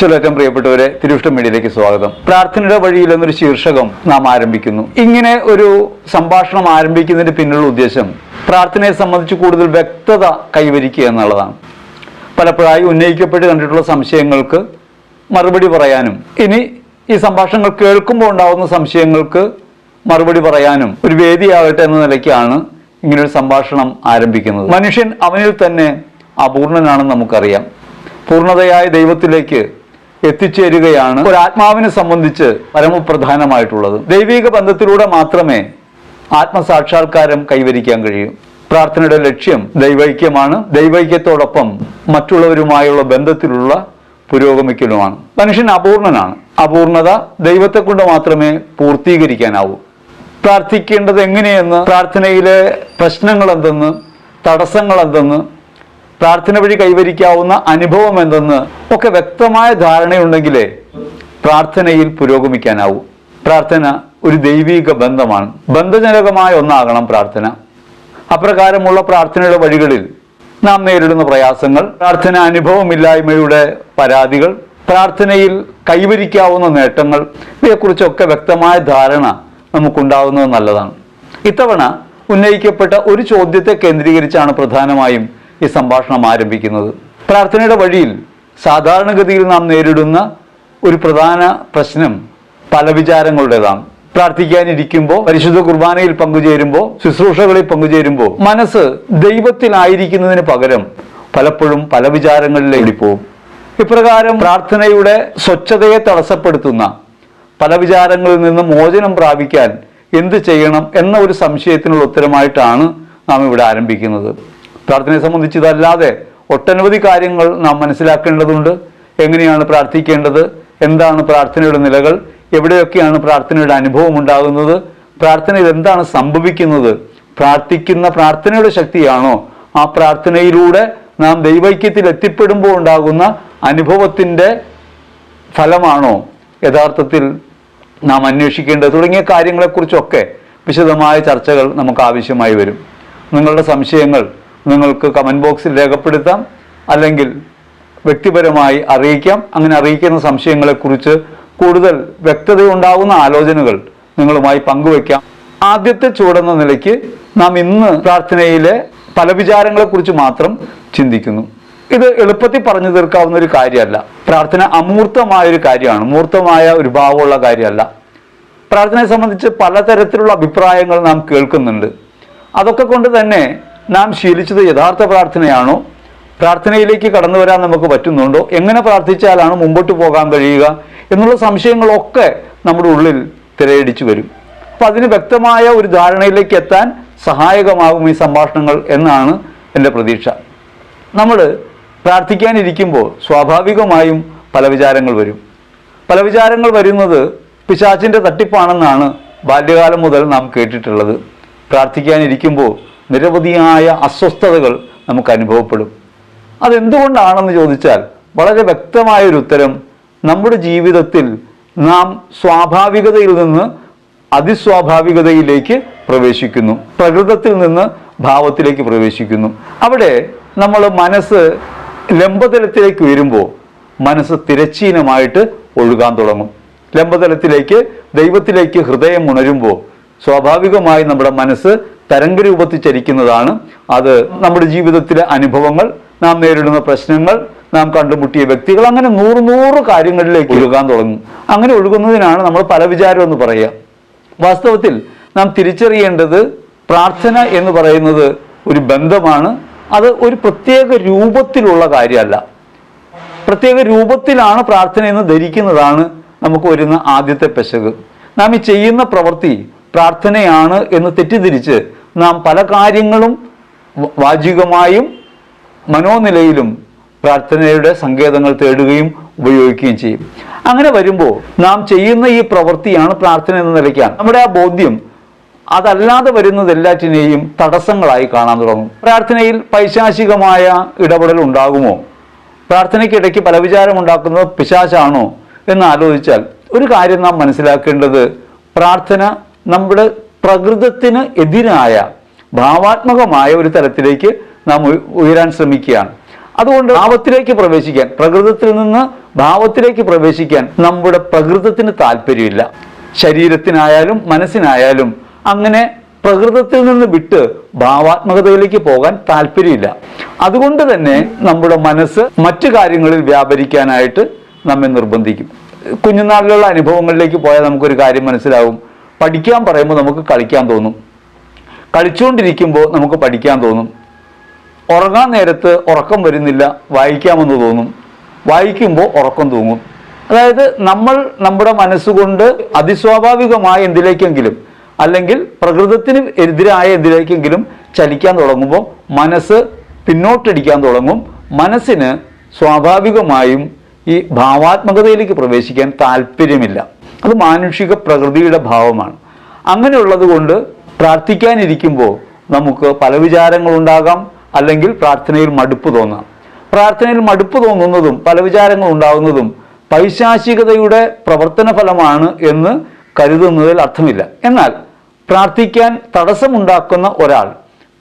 ഈശ്വരക്കം പ്രിയപ്പെട്ടവരെ തിരുവിഷ്ടം മീഡിയയിലേക്ക് സ്വാഗതം. പ്രാർത്ഥനയുടെ വഴിയിൽ എന്നൊരു ശീർഷകം നാം ആരംഭിക്കുന്നു. ഇങ്ങനെ ഒരു സംഭാഷണം ആരംഭിക്കുന്നതിന്റെ പിന്നിലുള്ള ഉദ്ദേശം പ്രാർത്ഥനയെ സംബന്ധിച്ച് കൂടുതൽ വ്യക്തത കൈവരിക്കുക എന്നുള്ളതാണ്. പലപ്പോഴായി ഉന്നയിക്കപ്പെട്ട് കണ്ടിട്ടുള്ള സംശയങ്ങൾക്ക് മറുപടി പറയാനും ഇനി ഈ സംഭാഷണങ്ങൾ കേൾക്കുമ്പോൾ ഉണ്ടാകുന്ന സംശയങ്ങൾക്ക് മറുപടി പറയാനും ഒരു വേദിയാകട്ടെ എന്ന നിലയ്ക്കാണ് ഇങ്ങനൊരു സംഭാഷണം ആരംഭിക്കുന്നത്. മനുഷ്യൻ അവനിൽ തന്നെ അപൂർണനാണെന്ന് നമുക്കറിയാം. പൂർണതയായ ദൈവത്തിലേക്ക് എത്തിച്ചേരുകയാണ് ഒരു ആത്മാവിനെ സംബന്ധിച്ച് പരമപ്രധാനമായിട്ടുള്ളത്. ദൈവിക ബന്ധത്തിലൂടെ മാത്രമേ ആത്മസാക്ഷാത്കാരം കൈവരിക്കാൻ കഴിയൂ. പ്രാർത്ഥനയുടെ ലക്ഷ്യം ദൈവൈക്യമാണ്. ദൈവൈക്യത്തോടൊപ്പം മറ്റുള്ളവരുമായുള്ള ബന്ധത്തിലുള്ള പുരോഗമിക്കലുമാണ്. മനുഷ്യൻ അപൂർണനാണ്. അപൂർണത ദൈവത്തെ കൊണ്ട് മാത്രമേ പൂർത്തീകരിക്കാനാവൂ. പ്രാർത്ഥിക്കേണ്ടത് എങ്ങനെയെന്ന് പ്രാർത്ഥനയിലെ പ്രശ്നങ്ങൾ എന്തെന്ന് തടസ്സങ്ങൾ എന്തെന്ന് പ്രാർത്ഥന വഴി കൈവരിക്കാവുന്ന അനുഭവം എന്തെന്ന് ഒക്കെ വ്യക്തമായ ധാരണയുണ്ടെങ്കിലേ പ്രാർത്ഥനയിൽ പുരോഗമിക്കാനാവൂ. പ്രാർത്ഥന ഒരു ദൈവീക ബന്ധമാണ്. ബന്ധജനകമായ ഒന്നാകണം പ്രാർത്ഥന. അപ്രകാരമുള്ള പ്രാർത്ഥനയുടെ വഴികളിൽ നാം നേരിടുന്ന പ്രയാസങ്ങൾ പ്രാർത്ഥന അനുഭവമില്ലായ്മയുടെ പരാതികൾ പ്രാർത്ഥനയിൽ കൈവരിക്കാവുന്ന നേട്ടങ്ങൾ ഇവയെക്കുറിച്ചൊക്കെ വ്യക്തമായ ധാരണ നമുക്കുണ്ടാകുന്നത് നല്ലതാണ്. ഇത്തവണ ഉന്നയിക്കപ്പെട്ട ഒരു ചോദ്യത്തെ കേന്ദ്രീകരിച്ചാണ് പ്രധാനമായും ഈ സംഭാഷണം ആരംഭിക്കുന്നത്. പ്രാർത്ഥനയുടെ വഴിയിൽ സാധാരണഗതിയിൽ നാം നേരിടുന്ന ഒരു പ്രധാന പ്രശ്നം പല വിചാരങ്ങളുടേതാണ്. പ്രാർത്ഥിക്കാനിരിക്കുമ്പോൾ പരിശുദ്ധ കുർബാനയിൽ പങ്കുചേരുമ്പോൾ ശുശ്രൂഷകളിൽ പങ്കുചേരുമ്പോൾ മനസ്സ് ദൈവത്തിലായിരിക്കുന്നതിന് പകരം പലപ്പോഴും പല വിചാരങ്ങളിലേക്ക് പോകും ഇപ്രകാരം പ്രാർത്ഥനയുടെ സ്വച്ഛതയെ തടസ്സപ്പെടുത്തുന്ന പല വിചാരങ്ങളിൽ നിന്ന് മോചനം പ്രാപിക്കാൻ എന്ത് ചെയ്യണം എന്ന ഒരു സംശയത്തിനുള്ള ഉത്തരമായിട്ടാണ് നാം ഇവിടെ ആരംഭിക്കുന്നത്. പ്രാർത്ഥനയെ സംബന്ധിച്ച് ഇതല്ലാതെ ഒട്ടനവധി കാര്യങ്ങൾ നാം മനസ്സിലാക്കേണ്ടതുണ്ട്. എങ്ങനെയാണ് പ്രാർത്ഥിക്കേണ്ടത്? എന്താണ് പ്രാർത്ഥനയുടെ നിലകൾ? എവിടെയൊക്കെയാണ് പ്രാർത്ഥനയുടെ അനുഭവം ഉണ്ടാകുന്നത്? പ്രാർത്ഥനയിൽ എന്താണ് സംഭവിക്കുന്നത്? പ്രാർത്ഥിക്കുന്ന പ്രാർത്ഥനയുടെ ശക്തിയാണോ? ആ പ്രാർത്ഥനയിലൂടെ നാം ദൈവൈക്യത്തിൽ എത്തിപ്പെടുമ്പോൾ ഉണ്ടാകുന്ന അനുഭവത്തിന്റെ ഫലമാണോ? യഥാർത്ഥത്തിൽ നാം അന്വേഷിക്കേണ്ടത്? തുടങ്ങിയ കാര്യങ്ങളെക്കുറിച്ചൊക്കെ വിശദമായ ചർച്ചകൾ നമുക്ക് ആവശ്യമായി വരും. നിങ്ങളുടെ സംശയങ്ങൾ നിങ്ങൾക്ക് കമന്റ് ബോക്സിൽ രേഖപ്പെടുത്താം. അല്ലെങ്കിൽ വ്യക്തിപരമായി അറിയിക്കാം. അങ്ങനെ അറിയിക്കുന്ന സംശയങ്ങളെക്കുറിച്ച് കൂടുതൽ വ്യക്തതയുണ്ടാകുന്ന ആലോചനകൾ നിങ്ങളുമായി പങ്കുവയ്ക്കാം. ആദ്യത്തെ ചൂടെന്ന നിലയ്ക്ക് നാം ഇന്ന് പ്രാർത്ഥനയിലെ പല വിചാരങ്ങളെക്കുറിച്ച് മാത്രം ചിന്തിക്കുന്നു. ഇത് എളുപ്പത്തിൽ പറഞ്ഞു തീർക്കാവുന്ന ഒരു കാര്യമല്ല. പ്രാർത്ഥന അമൂർത്തമായ ഒരു കാര്യമാണ്. മൂർത്തമായ ഒരു ഭാവമുള്ള കാര്യമല്ല. പ്രാർത്ഥനയെ സംബന്ധിച്ച് പലതരത്തിലുള്ള അഭിപ്രായങ്ങൾ നാം കേൾക്കുന്നുണ്ട്. അതൊക്കെ കൊണ്ട് തന്നെ നാം ശീലിച്ചത് യഥാർത്ഥ പ്രാർത്ഥനയാണോ? പ്രാർത്ഥനയിലേക്ക് കടന്നു വരാൻ നമുക്ക് പറ്റുന്നുണ്ടോ? എങ്ങനെ പ്രാർത്ഥിച്ചാലാണ് മുമ്പോട്ട് പോകാൻ കഴിയുക? എന്നുള്ള സംശയങ്ങളൊക്കെ നമ്മുടെ ഉള്ളിൽ തിരയടിച്ചു വരും. അപ്പം അതിന് വ്യക്തമായ ഒരു ധാരണയിലേക്ക് എത്താൻ സഹായകമാകും ഈ സംഭാഷണങ്ങൾ എന്നാണ് എന്റെ പ്രതീക്ഷ. നമ്മൾ പ്രാർത്ഥിക്കാനിരിക്കുമ്പോൾ സ്വാഭാവികമായും പല വിചാരങ്ങൾ വരും. പല വിചാരങ്ങൾ വരുന്നത് പിശാചിന്റെ തട്ടിപ്പാണെന്നാണ് ബാല്യകാലം മുതൽ നാം കേട്ടിട്ടുള്ളത്. പ്രാർത്ഥിക്കാനിരിക്കുമ്പോൾ നിരവധിയായ അസ്വസ്ഥതകൾ നമുക്ക് അനുഭവപ്പെടും. അതെന്തുകൊണ്ടാണെന്ന് ചോദിച്ചാൽ വളരെ വ്യക്തമായൊരു ഉത്തരം നമ്മുടെ ജീവിതത്തിൽ നാം സ്വാഭാവികതയിൽ നിന്ന് അതിസ്വാഭാവികതയിലേക്ക് പ്രവേശിക്കുന്നു. പ്രകൃതത്തിൽ നിന്ന് ഭാവത്തിലേക്ക് പ്രവേശിക്കുന്നു. അവിടെ നമ്മൾ മനസ്സ് ലംബതലത്തിലേക്ക് വരുമ്പോൾ മനസ്സ് തിരച്ചീനമായിട്ട് ഒഴുകാൻ തുടങ്ങും. ലംബതലത്തിലേക്ക് ദൈവത്തിലേക്ക് ഹൃദയം ഉണരുമ്പോൾ സ്വാഭാവികമായി നമ്മുടെ മനസ്സ് തരംഗരൂപത്തിൽ ചരിക്കുന്നതാണ്. അത് നമ്മുടെ ജീവിതത്തിലെ അനുഭവങ്ങൾ നാം നേരിടുന്ന പ്രശ്നങ്ങൾ നാം കണ്ടുമുട്ടിയ വ്യക്തികൾ അങ്ങനെ നൂറ് നൂറ് കാര്യങ്ങളിലേക്ക് ഒഴുകാൻ തുടങ്ങും. അങ്ങനെ ഒഴുകുന്നതിനാണ് നമ്മൾ പല വിചാരം എന്ന് പറയുക. വാസ്തവത്തിൽ നാം തിരിച്ചറിയേണ്ടത് പ്രാർത്ഥന എന്ന് പറയുന്നത് ഒരു ബന്ധമാണ്. അത് ഒരു പ്രത്യേക രൂപത്തിലുള്ള കാര്യമല്ല. പ്രത്യേക രൂപത്തിലാണ് പ്രാർത്ഥന എന്ന് ധരിക്കുന്നതാണ് നമുക്ക് വരുന്ന ആദ്യത്തെ പെശക്. നാം ഈ ചെയ്യുന്ന പ്രവൃത്തി പ്രാർത്ഥനയാണ് എന്ന് തെറ്റിദ്ധരിച്ച് നാം പല കാര്യങ്ങളും വാചികമായും മനോനിലയിലും പ്രാർത്ഥനയുടെ സങ്കേതങ്ങൾ തേടുകയും ഉപയോഗിക്കുകയും ചെയ്യും. അങ്ങനെ വരുമ്പോൾ നാം ചെയ്യുന്ന ഈ പ്രവൃത്തിയാണ് പ്രാർത്ഥന എന്ന് നിലയ്ക്കാണ്. നമ്മുടെ ആ ബോധ്യം അതല്ലാതെ വരുന്നത് എല്ലാറ്റിനെയും തടസ്സങ്ങളായി കാണാൻ തുടങ്ങും. പ്രാർത്ഥനയിൽ പൈശാചികമായ ഇടപെടൽ ഉണ്ടാകുമോ? പ്രാർത്ഥനയ്ക്കിടയ്ക്ക് പല വിചാരം ഉണ്ടാക്കുന്നത് പിശാചാണോ? എന്ന് ആലോചിച്ചാൽ ഒരു കാര്യം നാം മനസ്സിലാക്കേണ്ടത് പ്രാർത്ഥന നമ്മുടെ പ്രകൃതത്തിന് എതിരായ ഭാവാത്മകമായ ഒരു തരത്തിലേക്ക് നാം ഉയരാൻ ശ്രമിക്കുകയാണ്. അതുകൊണ്ട് ഭാവത്തിലേക്ക് പ്രവേശിക്കാൻ പ്രകൃതത്തിൽ നിന്ന് ഭാവത്തിലേക്ക് പ്രവേശിക്കാൻ നമ്മുടെ പ്രകൃതത്തിന് താല്പര്യമില്ല. ശരീരത്തിനായാലും മനസ്സിനായാലും അങ്ങനെ പ്രകൃതത്തിൽ നിന്ന് വിട്ട് ഭാവാത്മകതയിലേക്ക് പോകാൻ താല്പര്യമില്ല. അതുകൊണ്ട് തന്നെ നമ്മുടെ മനസ്സ് മറ്റു കാര്യങ്ങളിൽ വ്യാപരിക്കാനായിട്ട് നമ്മെ നിർബന്ധിക്കും. കുഞ്ഞുനാളിലുള്ള അനുഭവങ്ങളിലേക്ക് പോയാൽ നമുക്കൊരു കാര്യം മനസ്സിലാവും. പഠിക്കാൻ പറയുമ്പോൾ നമുക്ക് കളിക്കാൻ തോന്നും. കളിച്ചുകൊണ്ടിരിക്കുമ്പോൾ നമുക്ക് പഠിക്കാൻ തോന്നും. ഉറങ്ങാൻ നേരത്ത് ഉറക്കം വരുന്നില്ല വായിക്കാമെന്ന് തോന്നും. വായിക്കുമ്പോൾ ഉറക്കം തൂങ്ങും. അതായത് നമ്മൾ നമ്മുടെ മനസ്സുകൊണ്ട് അതിസ്വാഭാവികമായ എന്തിലേക്കെങ്കിലും അല്ലെങ്കിൽ പ്രകൃതത്തിന് എതിരായ എന്തിലേക്കെങ്കിലും ചലിക്കാൻ തുടങ്ങുമ്പോൾ മനസ്സ് പിന്നോട്ടടിക്കാൻ തുടങ്ങും. മനസ്സിന് സ്വാഭാവികമായും ഈ ഭാവാത്മകതയിലേക്ക് പ്രവേശിക്കാൻ താല്പര്യമില്ല. അത് മാനുഷിക പ്രകൃതിയുടെ ഭാവമാണ്. അങ്ങനെയുള്ളത് കൊണ്ട് പ്രാർത്ഥിക്കാനിരിക്കുമ്പോൾ നമുക്ക് പല വിചാരങ്ങളുണ്ടാകാം അല്ലെങ്കിൽ പ്രാർത്ഥനയിൽ മടുപ്പ് തോന്നാം. പ്രാർത്ഥനയിൽ മടുപ്പ് തോന്നുന്നതും പല വിചാരങ്ങൾ ഉണ്ടാകുന്നതും പൈശാചികതയുടെ പ്രവർത്തന ഫലമാണ് എന്ന് കരുതുന്നതിൽ അർത്ഥമില്ല. എന്നാൽ പ്രാർത്ഥിക്കാൻ തടസ്സമുണ്ടാക്കുന്ന ഒരാൾ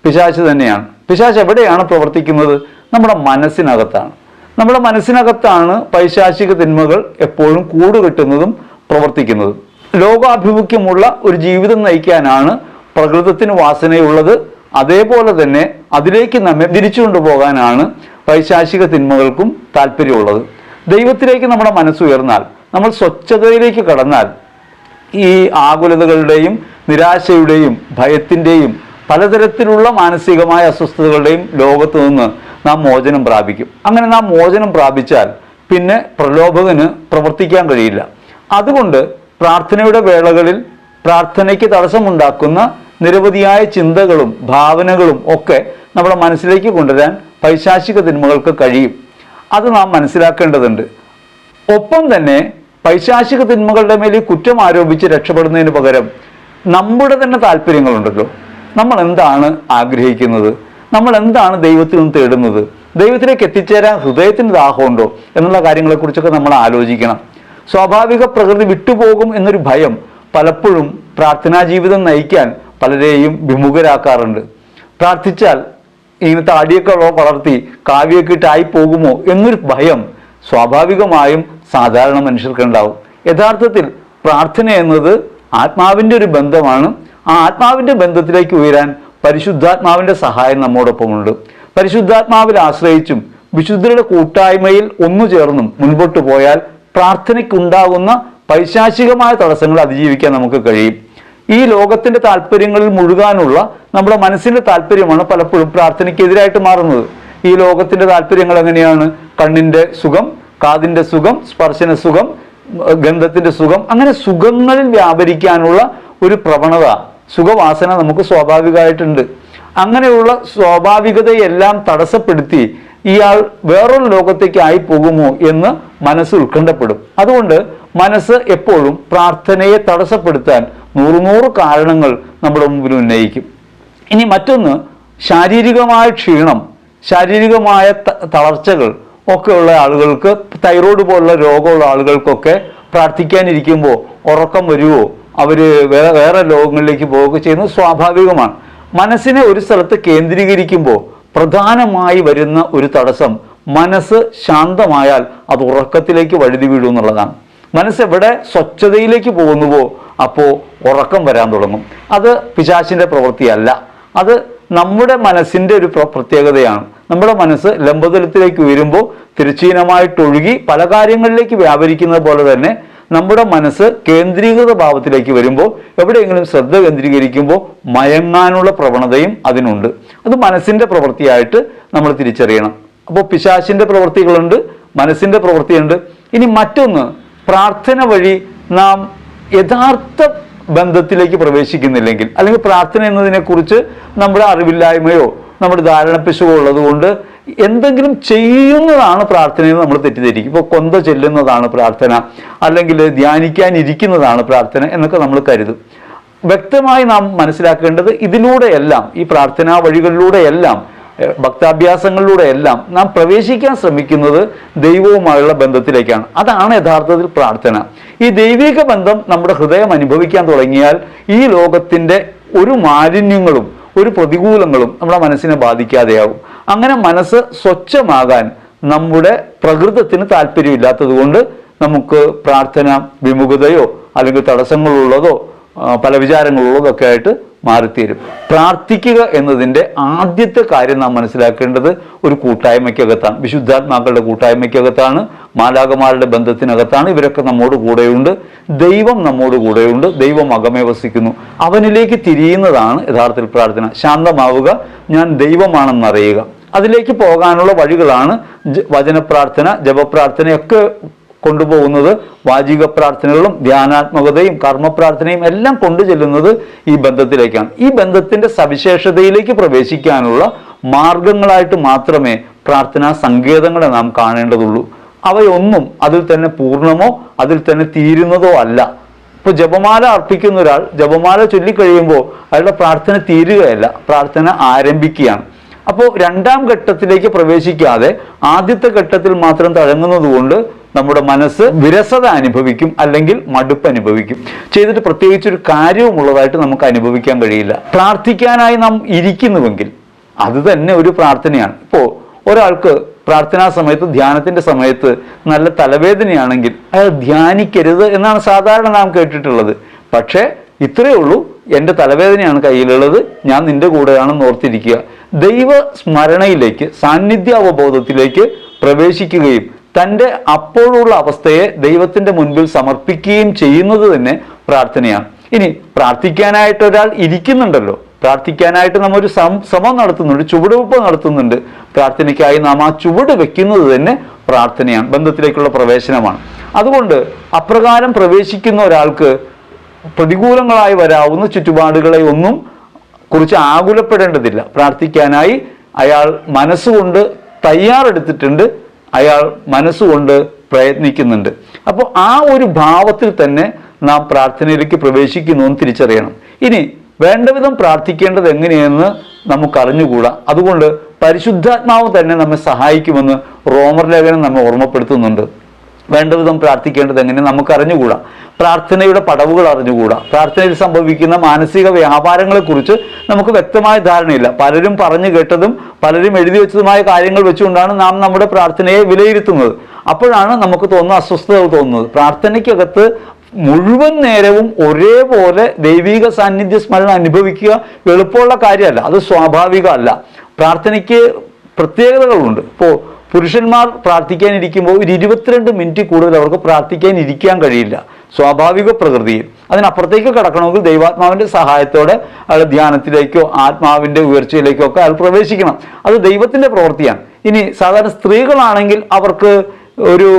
പിശാച് തന്നെയാണ്. പിശാച് എവിടെയാണ് പ്രവർത്തിക്കുന്നത്? നമ്മുടെ മനസ്സിനകത്താണ്. നമ്മുടെ മനസ്സിനകത്താണ് പൈശാചിക തിന്മകൾ എപ്പോഴും കൂടുകെട്ടുന്നതും പ്രവർത്തിക്കുന്നതും. ലോകാഭിമുഖ്യമുള്ള ഒരു ജീവിതം നയിക്കാനാണ് പ്രകൃതത്തിന് വാസനയുള്ളത്. അതേപോലെ തന്നെ അതിലേക്ക് നമ്മെ തിരിച്ചു കൊണ്ടുപോകാനാണ് പൈശാചിക തിന്മകൾക്കും താല്പര്യമുള്ളത്. ദൈവത്തിലേക്ക് നമ്മുടെ മനസ്സുയർന്നാൽ നമ്മൾ സ്വച്ഛതയിലേക്ക് കടന്നാൽ ഈ ആകുലതകളുടെയും നിരാശയുടെയും ഭയത്തിന്റെയും പലതരത്തിലുള്ള മാനസികമായ അസ്വസ്ഥതകളുടെയും ലോകത്ത് നിന്ന് നാം മോചനം പ്രാപിക്കും. അങ്ങനെ നാം മോചനം പ്രാപിച്ചാൽ പിന്നെ പ്രലോഭകന് പ്രവർത്തിക്കാൻ കഴിയില്ല. അതുകൊണ്ട് പ്രാർത്ഥനയുടെ വേളകളിൽ പ്രാർത്ഥനയ്ക്ക് തടസ്സമുണ്ടാക്കുന്ന നിരവധിയായ ചിന്തകളും ഭാവനകളും ഒക്കെ നമ്മുടെ മനസ്സിലേക്ക് കൊണ്ടുവരാൻ പൈശാചിക തിന്മകൾക്ക് കഴിയും. അത് നാം മനസ്സിലാക്കേണ്ടതുണ്ട്. ഒപ്പം തന്നെ പൈശാചിക തിന്മകളുടെ മേൽ കുറ്റം ആരോപിച്ച് രക്ഷപ്പെടുന്നതിന് പകരം നമ്മുടെ തന്നെ താല്പര്യങ്ങളുണ്ടല്ലോ. നമ്മൾ എന്താണ് ആഗ്രഹിക്കുന്നത്? നമ്മൾ എന്താണ് ദൈവത്തിൽ നിന്ന് തേടുന്നത്? ദൈവത്തിലേക്ക് എത്തിച്ചേരാൻ ഹൃദയത്തിന് ദാഹമുണ്ടോ? എന്നുള്ള കാര്യങ്ങളെക്കുറിച്ചൊക്കെ നമ്മൾ ആലോചിക്കണം. സ്വാഭാവിക പ്രകൃതി വിട്ടുപോകും എന്നൊരു ഭയം പലപ്പോഴും പ്രാർത്ഥനാ ജീവിതം നയിക്കാൻ പലരെയും വിമുഖരാക്കാറുണ്ട്. പ്രാർത്ഥിച്ചാൽ ഇങ്ങനെ താടിയൊക്കെ വളർത്തി കാവ്യൊക്കെ ഇട്ടായി പോകുമോ എന്നൊരു ഭയം സ്വാഭാവികമായും സാധാരണ മനുഷ്യർക്കുണ്ടാവും യഥാർത്ഥത്തിൽ പ്രാർത്ഥന എന്നത് ആത്മാവിന്റെ ഒരു ബന്ധമാണ്. ആ ആത്മാവിന്റെ ബന്ധത്തിലേക്ക് ഉയരാൻ പരിശുദ്ധാത്മാവിന്റെ സഹായം നമ്മോടൊപ്പമുണ്ട്. പരിശുദ്ധാത്മാവിൽ ആശ്രയിച്ചും വിശുദ്ധരുടെ കൂട്ടായ്മയിൽ ഒന്നു ചേർന്നും മുൻപോട്ട് പോയാൽ പ്രാർത്ഥനയ്ക്കുണ്ടാകുന്ന പൈശാചികമായ തടസ്സങ്ങൾ അതിജീവിക്കാൻ നമുക്ക് കഴിയും. ഈ ലോകത്തിന്റെ താല്പര്യങ്ങളിൽ മുഴുകാനുള്ള നമ്മുടെ മനസ്സിന്റെ താല്പര്യമാണ് പലപ്പോഴും പ്രാർത്ഥനയ്ക്കെതിരായിട്ട് മാറുന്നത്. ഈ ലോകത്തിന്റെ താല്പര്യങ്ങൾ എങ്ങനെയാണ്? കണ്ണിന്റെ സുഖം കാതിന്റെ സുഖം സ്പർശന സുഖം ഗന്ധത്തിന്റെ സുഖം അങ്ങനെ സുഖങ്ങളിൽ വ്യാപരിക്കാനുള്ള ഒരു പ്രവണത സുഖവാസന നമുക്ക് സ്വാഭാവികമായിട്ടുണ്ട്. അങ്ങനെയുള്ള സ്വാഭാവികതയെല്ലാം തടസ്സപ്പെടുത്തി ഇയാൾ വേറൊരു ലോകത്തേക്ക് ആയി പോകുമോ എന്ന് മനസ്സ് ഉത്കണ്ഠപ്പെടും. അതുകൊണ്ട് മനസ്സ് എപ്പോഴും പ്രാർത്ഥനയെ തടസ്സപ്പെടുത്താൻ നൂറുനൂറ് നൂറ് കാരണങ്ങൾ നമ്മുടെ മുമ്പിൽ ഉന്നയിക്കും. ഇനി മറ്റൊന്ന് ശാരീരികമായ ക്ഷീണം ശാരീരികമായ തളർച്ചകൾ ഒക്കെയുള്ള ആളുകൾക്ക് തൈറോയ്ഡ് പോലുള്ള രോഗമുള്ള ആളുകൾക്കൊക്കെ പ്രാർത്ഥിക്കാനിരിക്കുമ്പോൾ ഉറക്കം വരുമോ അവർ വേറെ വേറെ ലോകങ്ങളിലേക്ക് പോവുകയൊക്കെ ചെയ്യുന്നത് സ്വാഭാവികമാണ്. മനസ്സിനെ ഒരു സ്ഥലത്ത് കേന്ദ്രീകരിക്കുമ്പോൾ പ്രധാനമായി വരുന്ന ഒരു തടസ്സം മനസ്സ് ശാന്തമായാൽ അത് ഉറക്കത്തിലേക്ക് വഴുതി വീഴും എന്നുള്ളതാണ്. മനസ്സ് എവിടെ സ്വച്ഛതയിലേക്ക് പോകുന്നുവോ അപ്പോൾ ഉറക്കം വരാൻ തുടങ്ങും. അത് പിശാശിന്റെ പ്രവൃത്തിയല്ല. അത് നമ്മുടെ മനസ്സിന്റെ ഒരു പ്ര- പ്രത്യേകതയാണ്. നമ്മുടെ മനസ്സ് ലംബതലത്തിലേക്ക് ഉയരുമ്പോൾ തിരച്ചീനമായിട്ടൊഴുകി പല കാര്യങ്ങളിലേക്ക് വ്യാപരിക്കുന്നത് പോലെ തന്നെ നമ്മുടെ മനസ്സ് കേന്ദ്രീകൃത ഭാവത്തിലേക്ക് വരുമ്പോൾ എവിടെയെങ്കിലും ശ്രദ്ധ കേന്ദ്രീകരിക്കുമ്പോൾ മയങ്ങാനുള്ള പ്രവണതയും അതിനുണ്ട്. അത് മനസ്സിന്റെ പ്രവൃത്തിയായിട്ട് നമ്മൾ തിരിച്ചറിയണം. അപ്പോൾ പിശാശിന്റെ പ്രവൃത്തികളുണ്ട് മനസ്സിന്റെ പ്രവൃത്തിയുണ്ട്. ഇനി മറ്റൊന്ന് പ്രാർത്ഥന വഴി നാം യഥാർത്ഥ ബന്ധത്തിലേക്ക് പ്രവേശിക്കുന്നില്ലെങ്കിൽ അല്ലെങ്കിൽ പ്രാർത്ഥന എന്നതിനെക്കുറിച്ച് നമ്മുടെ അറിവില്ലായ്മയോ നമ്മുടെ ധാരണപ്പിശകോ ഉള്ളതുകൊണ്ട് എന്തെങ്കിലും ചെയ്യുന്നതാണ് പ്രാർത്ഥനയെന്ന് നമ്മൾ തെറ്റിദ്ധരിക്കും. ഇപ്പോൾ കൊന്ത ചെല്ലുന്നതാണ് പ്രാർത്ഥന അല്ലെങ്കിൽ ധ്യാനിക്കാനിരിക്കുന്നതാണ് പ്രാർത്ഥന എന്നൊക്കെ നമ്മൾ കരുതും. വ്യക്തമായി നാം മനസ്സിലാക്കേണ്ടത് ഇതിലൂടെയെല്ലാം ഈ പ്രാർത്ഥനാ വഴികളിലൂടെയെല്ലാം ഭക്താഭ്യാസങ്ങളിലൂടെയെല്ലാം നാം പ്രവേശിക്കാൻ ശ്രമിക്കുന്നത് ദൈവവുമായുള്ള ബന്ധത്തിലേക്കാണ്. അതാണ് യഥാർത്ഥത്തിൽ പ്രാർത്ഥന. ഈ ദൈവിക ബന്ധം നമ്മുടെ ഹൃദയം അനുഭവിക്കാൻ തുടങ്ങിയാൽ ഈ ലോകത്തിന്റെ ഒരു മാലിന്യങ്ങളും ഒരു പ്രതികൂലങ്ങളും നമ്മുടെ മനസ്സിനെ ബാധിക്കാതെയാവും. അങ്ങനെ മനസ്സ് സ്വച്ഛമാകാൻ നമ്മുടെ പ്രകൃതത്തിന് താല്പര്യമില്ലാത്തത് കൊണ്ട് നമുക്ക് പ്രാർത്ഥന വിമുഖതയോ അല്ലെങ്കിൽ തടസ്സങ്ങളുള്ളതോ പല വിചാരങ്ങളുള്ളതൊക്കെ ആയിട്ട് മാറിത്തീരും. പ്രാർത്ഥിക്കുക എന്നതിന്റെ ആദ്യത്തെ കാര്യം നാം മനസ്സിലാക്കേണ്ടത് ഒരു കൂട്ടായ്മയ്ക്കകത്താണ്. വിശുദ്ധാത്മാക്കളുടെ കൂട്ടായ്മയ്ക്കകത്താണ് മാലാകമാരുടെ ബന്ധത്തിനകത്താണ് ഇവരൊക്കെ നമ്മോട് കൂടെയുണ്ട്. ദൈവം നമ്മോട് കൂടെയുണ്ട്. ദൈവം അകമേ വസിക്കുന്നു അവനിലേക്ക് തിരിയുന്നതാണ് യഥാർത്ഥത്തിൽ പ്രാർത്ഥന. ശാന്തമാവുക ഞാൻ ദൈവമാണെന്നറിയുക. അതിലേക്ക് പോകാനുള്ള വഴികളാണ് വചനപ്രാർത്ഥന ജപപ്രാർത്ഥനയൊക്കെ കൊണ്ടുപോകുന്നത് വാചിക പ്രാർത്ഥനകളും ധ്യാനാത്മകതയും കർമ്മപ്രാർത്ഥനയും എല്ലാം കൊണ്ടു ചെല്ലുന്നത് ഈ ബന്ധത്തിലേക്കാണ്. ഈ ബന്ധത്തിന്റെ സവിശേഷതയിലേക്ക് പ്രവേശിക്കാനുള്ള മാർഗങ്ങളായിട്ട് മാത്രമേ പ്രാർത്ഥനാ സങ്കേതങ്ങളെ നാം കാണേണ്ടതുള്ളൂ. അവയൊന്നും അതിൽ തന്നെ പൂർണമോ അതിൽ തന്നെ തീരുന്നതോ അല്ല. ഇപ്പൊ ജപമാല അർപ്പിക്കുന്ന ഒരാൾ ജപമാല ചൊല്ലിക്കഴിയുമ്പോൾ അയാളുടെ പ്രാർത്ഥന തീരുകയല്ല പ്രാർത്ഥന ആരംഭിക്കുകയാണ്. അപ്പോൾ രണ്ടാം ഘട്ടത്തിലേക്ക് പ്രവേശിക്കാതെ ആദ്യത്തെ ഘട്ടത്തിൽ മാത്രം തഴങ്ങുന്നത് കൊണ്ട് നമ്മുടെ മനസ്സ് വിരസത അനുഭവിക്കും അല്ലെങ്കിൽ മടുപ്പ് അനുഭവിക്കും. ചെയ്തിട്ട് പ്രത്യേകിച്ച് ഒരു കാര്യവും ഉള്ളതായിട്ട് നമുക്ക് അനുഭവിക്കാൻ കഴിയില്ല. പ്രാർത്ഥിക്കാനായി നാം ഇരിക്കുന്നുവെങ്കിൽ അത് തന്നെ ഒരു പ്രാർത്ഥനയാണ്. ഇപ്പോൾ ഒരാൾക്ക് പ്രാർത്ഥനാ സമയത്ത് ധ്യാനത്തിന്റെ സമയത്ത് നല്ല തലവേദനയാണെങ്കിൽ അയാൾ ധ്യാനിക്കരുത് എന്നാണ് സാധാരണ നാം കേട്ടിട്ടുള്ളത്. പക്ഷേ ഇത്രയേ ഉള്ളൂ. എന്റെ തലവേദനയാണ് കയ്യിലുള്ളത്. ഞാൻ നിന്റെ കൂടെയാണെന്ന് ഓർത്തിരിക്കുക. ദൈവ സ്മരണയിലേക്ക് സാന്നിധ്യാവബോധത്തിലേക്ക് പ്രവേശിക്കുകയും തന്റെ അപ്പോഴുള്ള അവസ്ഥയെ ദൈവത്തിന്റെ മുൻപിൽ സമർപ്പിക്കുകയും ചെയ്യുന്നത് തന്നെ പ്രാർത്ഥനയാണ്. ഇനി പ്രാർത്ഥിക്കാനായിട്ട് ഒരാൾ ഇരിക്കുന്നുണ്ടല്ലോ. പ്രാർത്ഥിക്കാനായിട്ട് നമ്മൾ ഒരു ശ്രമം നടത്തുന്നുണ്ട് ചുവടുവെപ്പ് നടത്തുന്നുണ്ട്. പ്രാർത്ഥനയ്ക്കായി നാം ആ ചുവട് വെക്കുന്നത് തന്നെ പ്രാർത്ഥനയാണ് ബന്ധത്തിലേക്കുള്ള പ്രവേശനമാണ്. അതുകൊണ്ട് അപ്രകാരം പ്രവേശിക്കുന്ന ഒരാൾക്ക് പ്രതികൂലങ്ങളായി വരാവുന്ന ചുറ്റുപാടുകളെ ഒന്നും കുറിച്ച് ആകുലപ്പെടേണ്ടതില്ല. പ്രാർത്ഥിക്കാനായി അയാൾ മനസ്സുകൊണ്ട് തയ്യാറെടുത്തിട്ടുണ്ട്. അയാൾ മനസ്സുകൊണ്ട് പ്രയത്നിക്കുന്നുണ്ട്. അപ്പോൾ ആ ഒരു ഭാവത്തിൽ തന്നെ നാം പ്രാർത്ഥനയിലേക്ക് പ്രവേശിക്കുന്നു എന്ന് തിരിച്ചറിയണം. ഇനി വേണ്ടവിധം പ്രാർത്ഥിക്കേണ്ടത് എങ്ങനെയെന്ന് നമുക്ക് അറിഞ്ഞുകൂടാ അതുകൊണ്ട് പരിശുദ്ധാത്മാവ് തന്നെ നമ്മെ സഹായിക്കുമെന്ന് റോമർ ലേഖനം നമ്മെ ഓർമ്മപ്പെടുത്തുന്നുണ്ട്. വേണ്ടവിധം പ്രാർത്ഥിക്കേണ്ടത് എങ്ങനെ നമുക്ക് അറിഞ്ഞുകൂടാ പ്രാർത്ഥനയുടെ പടവുകൾ അറിഞ്ഞുകൂടാ. പ്രാർത്ഥനയിൽ സംഭവിക്കുന്ന മാനസിക വ്യാപാരങ്ങളെക്കുറിച്ച് നമുക്ക് വ്യക്തമായ ധാരണയില്ല. പലരും പറഞ്ഞു കേട്ടതും പലരും എഴുതി വെച്ചതുമായ കാര്യങ്ങൾ വെച്ചുകൊണ്ടാണ് നാം നമ്മുടെ പ്രാർത്ഥനയെ വിലയിരുത്തുന്നത്. അപ്പോഴാണ് നമുക്ക് തോന്നുന്ന അസ്വസ്ഥത തോന്നുന്നത്. പ്രാർത്ഥനയ്ക്കകത്ത് മുഴുവൻ നേരവും ഒരേപോലെ ദൈവിക സാന്നിധ്യ സ്മരണ അനുഭവിക്കുക എളുപ്പമുള്ള കാര്യമല്ല. അത് സ്വാഭാവികമല്ല. പ്രാർത്ഥനയ്ക്ക് പ്രത്യേകതകളുണ്ട്. ഇപ്പോൾ പുരുഷന്മാർ പ്രാർത്ഥിക്കാനിരിക്കുമ്പോൾ ഒരു ഇരുപത്തിരണ്ട് മിനിറ്റ് കൂടുതൽ അവർക്ക് പ്രാർത്ഥിക്കാനിരിക്കാൻ കഴിയില്ല. സ്വാഭാവിക പ്രകൃതിയിൽ. അതിനപ്പുറത്തേക്ക് കടക്കണമെങ്കിൽ ദൈവാത്മാവിന്റെ സഹായത്തോടെ അയാൾ ധ്യാനത്തിലേക്കോ ആത്മാവിന്റെ ഉയർച്ചയിലേക്കോ ഒക്കെ അയാൾ പ്രവേശിക്കണം. അത് ദൈവത്തിന്റെ പ്രവൃത്തിയാണ്. ഇനി സാധാരണ സ്ത്രീകളാണെങ്കിൽ അവർക്ക് ഒരു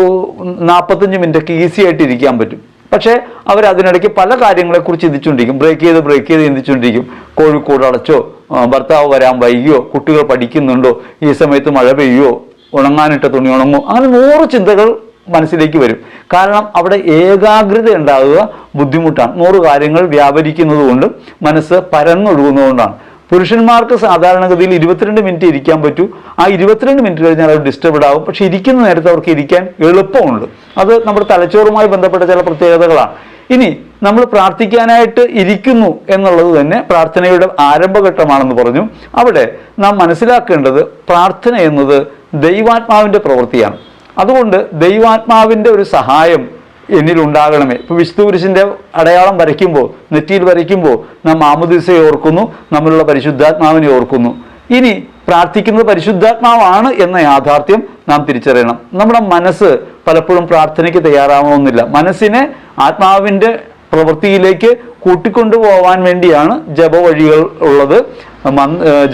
നാൽപ്പത്തഞ്ച് മിനിറ്റൊക്കെ ഈസി ആയിട്ട് ഇരിക്കാൻ പറ്റും. പക്ഷേ അവർ അതിനിടയ്ക്ക് പല കാര്യങ്ങളെക്കുറിച്ച് ചിന്തിച്ചുകൊണ്ടിരിക്കും. ബ്രേക്ക് ചെയ്ത് ബ്രേക്ക് ചെയ്ത് ചിന്തിച്ചുകൊണ്ടിരിക്കും. കോഴിക്കോട് അടച്ചോ ഭർത്താവ് വരാൻ വൈകിയോ കുട്ടികൾ പഠിക്കുന്നുണ്ടോ ഈ സമയത്ത് മഴ പെയ്യോ ഉണങ്ങാനിട്ട തുണി ഉണങ്ങും. അങ്ങനെ നൂറ് ചിന്തകൾ മനസ്സിലേക്ക് വരും. കാരണം അവിടെ ഏകാഗ്രത ഉണ്ടാകുക ബുദ്ധിമുട്ടാണ്. നൂറ് കാര്യങ്ങൾ വ്യാപരിക്കുന്നത് കൊണ്ടും മനസ്സ് പരന്നൊഴുകുന്നതുകൊണ്ടാണ്. പുരുഷന്മാർക്ക് സാധാരണഗതിയിൽ ഇരുപത്തിരണ്ട് മിനിറ്റ് ഇരിക്കാൻ പറ്റൂ. ആ ഇരുപത്തിരണ്ട് മിനിറ്റ് കഴിഞ്ഞാൽ അവർ ഡിസ്റ്റർബ്ഡ് ആവും. പക്ഷെ ഇരിക്കുന്ന നേരത്ത് അവർക്ക് ഇരിക്കാൻ എളുപ്പമുണ്ട്. അത് നമ്മുടെ തലച്ചോറുമായി ബന്ധപ്പെട്ട ചില പ്രത്യേകതകളാണ്. ഇനി നമ്മൾ പ്രാർത്ഥിക്കാനായിട്ട് ഇരിക്കുന്നു എന്നുള്ളത് തന്നെ പ്രാർത്ഥനയുടെ ആരംഭഘട്ടമാണെന്ന് പറഞ്ഞു. അവിടെ നാം മനസ്സിലാക്കേണ്ടത് പ്രാർത്ഥന എന്നത് ദൈവാത്മാവിന്റെ പ്രവൃത്തിയാണ്. അതുകൊണ്ട് ദൈവാത്മാവിന്റെ ഒരു സഹായം എന്നിൽ ഉണ്ടാകണമേ ഇപ്പൊ വിശുദ്ധ അടയാളം വരയ്ക്കുമ്പോൾ നെറ്റിയിൽ വരയ്ക്കുമ്പോൾ നാം ആമുദിസയെ ഓർക്കുന്നു നമ്മളുള്ള പരിശുദ്ധാത്മാവിനെ ഓർക്കുന്നു. ഇനി പ്രാർത്ഥിക്കുന്നത് പരിശുദ്ധാത്മാവാണ് എന്ന യാഥാർത്ഥ്യം നാം തിരിച്ചറിയണം. നമ്മുടെ മനസ്സ് പലപ്പോഴും പ്രാർത്ഥനയ്ക്ക് തയ്യാറാവണമെന്നില്ല. മനസ്സിനെ ആത്മാവിന്റെ പ്രവൃത്തിയിലേക്ക് കൂട്ടിക്കൊണ്ടുപോകാൻ വേണ്ടിയാണ് ജപവഴികൾ ഉള്ളത്.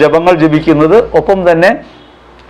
ജപങ്ങൾ ജപിക്കുന്നത്. ഒപ്പം തന്നെ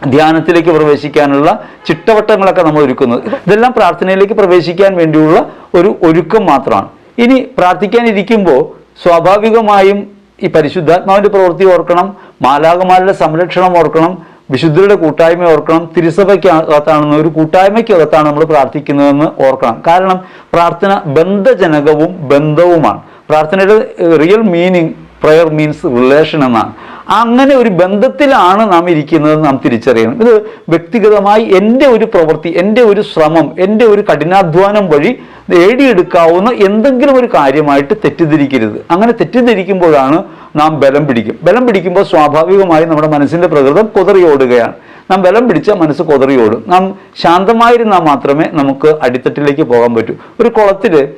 ധ്യാനത്തിലേക്ക് പ്രവേശിക്കാനുള്ള ചിട്ടവട്ടങ്ങളൊക്കെ നമ്മൾ ഒരുക്കുന്നത് ഇതെല്ലാം പ്രാർത്ഥനയിലേക്ക് പ്രവേശിക്കാൻ വേണ്ടിയുള്ള ഒരു ഒരുക്കം മാത്രമാണ്. ഇനി പ്രാർത്ഥിക്കാനിരിക്കുമ്പോൾ സ്വാഭാവികമായും ഈ പരിശുദ്ധാത്മാവിന്റെ പ്രവൃത്തി ഓർക്കണം മാലാകമാരുടെ സംരക്ഷണം ഓർക്കണം വിശുദ്ധരുടെ കൂട്ടായ്മ ഓർക്കണം തിരുസഭയ്ക്കകത്താണെന്ന് ഒരു കൂട്ടായ്മയ്ക്കകത്താണ് നമ്മൾ പ്രാർത്ഥിക്കുന്നതെന്ന് ഓർക്കണം. കാരണം പ്രാർത്ഥന ബന്ധജനകവും ബന്ധവുമാണ്. പ്രാർത്ഥനയുടെ real meaning prayer means relation എന്നാണ്. അങ്ങനെ ഒരു ബന്ധത്തിലാണ് നാം ഇരിക്കുന്നത് നാം തിരിച്ചറിയണം. ഇത് വ്യക്തിഗതമായി എന്റെ ഒരു പ്രവൃത്തി എന്റെ ഒരു ശ്രമം എന്റെ ഒരു കഠിനാധ്വാനം വഴി നേടിയെടുക്കാവുന്ന എന്തെങ്കിലും ഒരു കാര്യമായിട്ട് തെറ്റിദ്ധരിക്കരുത്. അങ്ങനെ തെറ്റിദ്ധരിക്കുമ്പോഴാണ് നാം ബലം പിടിക്കും. ബലം പിടിക്കുമ്പോൾ സ്വാഭാവികമായി നമ്മുടെ മനസ്സിന്റെ പ്രകൃതം കുതറിയോടുകയാണ്. നാം ബലം പിടിച്ച മനസ്സ് കുതറിയോടും. നാം ശാന്തമായിരുന്നാൽ മാത്രമേ നമുക്ക് അടിത്തട്ടിലേക്ക് പോകാൻ പറ്റൂ. ഒരു കുളത്തിൽ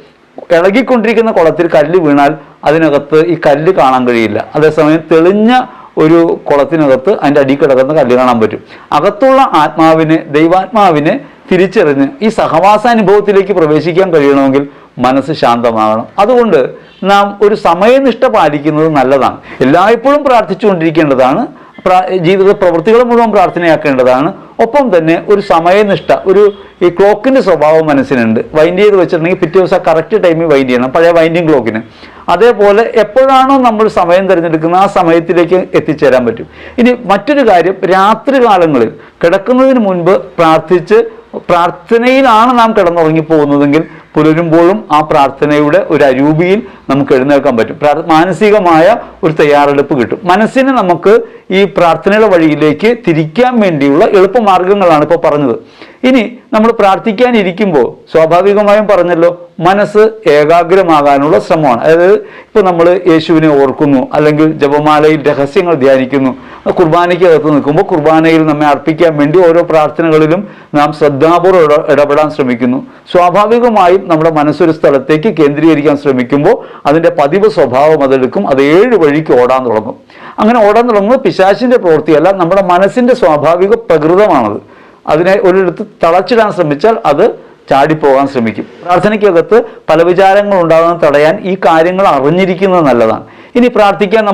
ഇളകിക്കൊണ്ടിരിക്കുന്ന കുളത്തിൽ കല്ല് വീണാൽ അതിനകത്ത് ഈ കല്ല് കാണാൻ കഴിയില്ല. അതേസമയം തെളിഞ്ഞ ഒരു കുളത്തിനകത്ത് അതിന്റെ അടി കിടക്കുന്ന കല്ല് കാണാൻ പറ്റും. അകത്തുള്ള ആത്മാവിനെ ദൈവാത്മാവിനെ തിരിച്ചറിഞ്ഞ് ഈ സഹവാസാനുഭവത്തിലേക്ക് പ്രവേശിക്കാൻ കഴിയണമെങ്കിൽ മനസ്സ് ശാന്തമാകണം അതുകൊണ്ട് നാം ഒരു സമയനിഷ്ഠ പാലിക്കുന്നത് നല്ലതാണ്. എല്ലായ്പ്പോഴും പ്രാർത്ഥിച്ചുകൊണ്ടിരിക്കേണ്ടതാണ് പ്രാ- ജീവിത പ്രവൃത്തികൾ മുഴുവൻ പ്രാർത്ഥനയാക്കേണ്ടതാണ്. ഒപ്പം തന്നെ ഒരു സമയനിഷ്ഠ ഒരു ഈ ക്ലോക്കിന്റെ സ്വഭാവം മനസ്സിനുണ്ട്. വൈൻഡ് ചെയ്ത് വെച്ചിട്ടുണ്ടെങ്കിൽ പിറ്റേ ദിവസം കറക്റ്റ് ടൈമിൽ വൈൻഡ് ചെയ്യണം പഴയ വൈൻഡിങ് ക്ലോക്കിന് അതേപോലെ എപ്പോഴാണോ നമ്മൾ സമയം തിരഞ്ഞെടുക്കുന്ന ആ സമയത്തിലേക്ക് എത്തിച്ചേരാൻ പറ്റും. ഇനി മറ്റൊരു കാര്യം രാത്രി കാലങ്ങളിൽ കിടക്കുന്നതിന് മുൻപ് പ്രാർത്ഥിച്ച് പ്രാർത്ഥനയിലാണ് നാം കിടന്നുറങ്ങി പോകുന്നതെങ്കിൽ പുലരുമ്പോഴും ആ പ്രാർത്ഥനയുടെ ഒരു അരൂപിയിൽ നമുക്ക് എഴുന്നേൽക്കാൻ പറ്റും. മാനസികമായ ഒരു തയ്യാറെടുപ്പ് കിട്ടും. മനസ്സിനെ നമുക്ക് ഈ പ്രാർത്ഥനയുടെ വഴിയിലേക്ക് തിരിക്കാൻ വേണ്ടിയുള്ള എളുപ്പമാർഗങ്ങളാണ് ഇപ്പോൾ പറഞ്ഞത്. ഇനി നമ്മൾ പ്രാർത്ഥിക്കാനിരിക്കുമ്പോൾ സ്വാഭാവികമായും പറഞ്ഞല്ലോ മനസ്സ് ഏകാഗ്രമാകാനുള്ള ശ്രമമാണ്. അതായത് ഇപ്പോൾ നമ്മൾ യേശുവിനെ ഓർക്കുന്നു അല്ലെങ്കിൽ ജപമാലയിൽ രഹസ്യങ്ങൾ ധ്യാനിക്കുന്നു കുർബാനയ്ക്ക് അകത്ത് നിൽക്കുമ്പോൾ കുർബാനയിൽ നമ്മെ അർപ്പിക്കാൻ വേണ്ടി ഓരോ പ്രാർത്ഥനകളിലും നാം ശ്രദ്ധാപൂർവം ഇടപെടാൻ ശ്രമിക്കുന്നു. സ്വാഭാവികമായും നമ്മുടെ മനസ്സൊരു സ്ഥലത്തേക്ക് കേന്ദ്രീകരിക്കാൻ ശ്രമിക്കുമ്പോൾ അതിന്റെ പതിവ് സ്വഭാവം അതെടുക്കും അത് ഏഴ് വഴിക്ക് ഓടാൻ തുടങ്ങും. അങ്ങനെ ഓടാൻ തുടങ്ങുന്നത് പിശാശിന്റെ പ്രവൃത്തിയല്ല നമ്മുടെ മനസ്സിന്റെ സ്വാഭാവിക പ്രകൃതമാണത്. അതിനെ ഒരിടത്ത് തളച്ചിടാൻ ശ്രമിച്ചാൽ അത് ചാടിപ്പോകാൻ ശ്രമിക്കും. പ്രാർത്ഥനയ്ക്കകത്ത് പല വിചാരങ്ങൾ ഉണ്ടാകുന്നത് തടയാൻ ഈ കാര്യങ്ങൾ അറിഞ്ഞിരിക്കുന്നത് നല്ലതാണ്. ഇനി പ്രാർത്ഥിക്കാൻ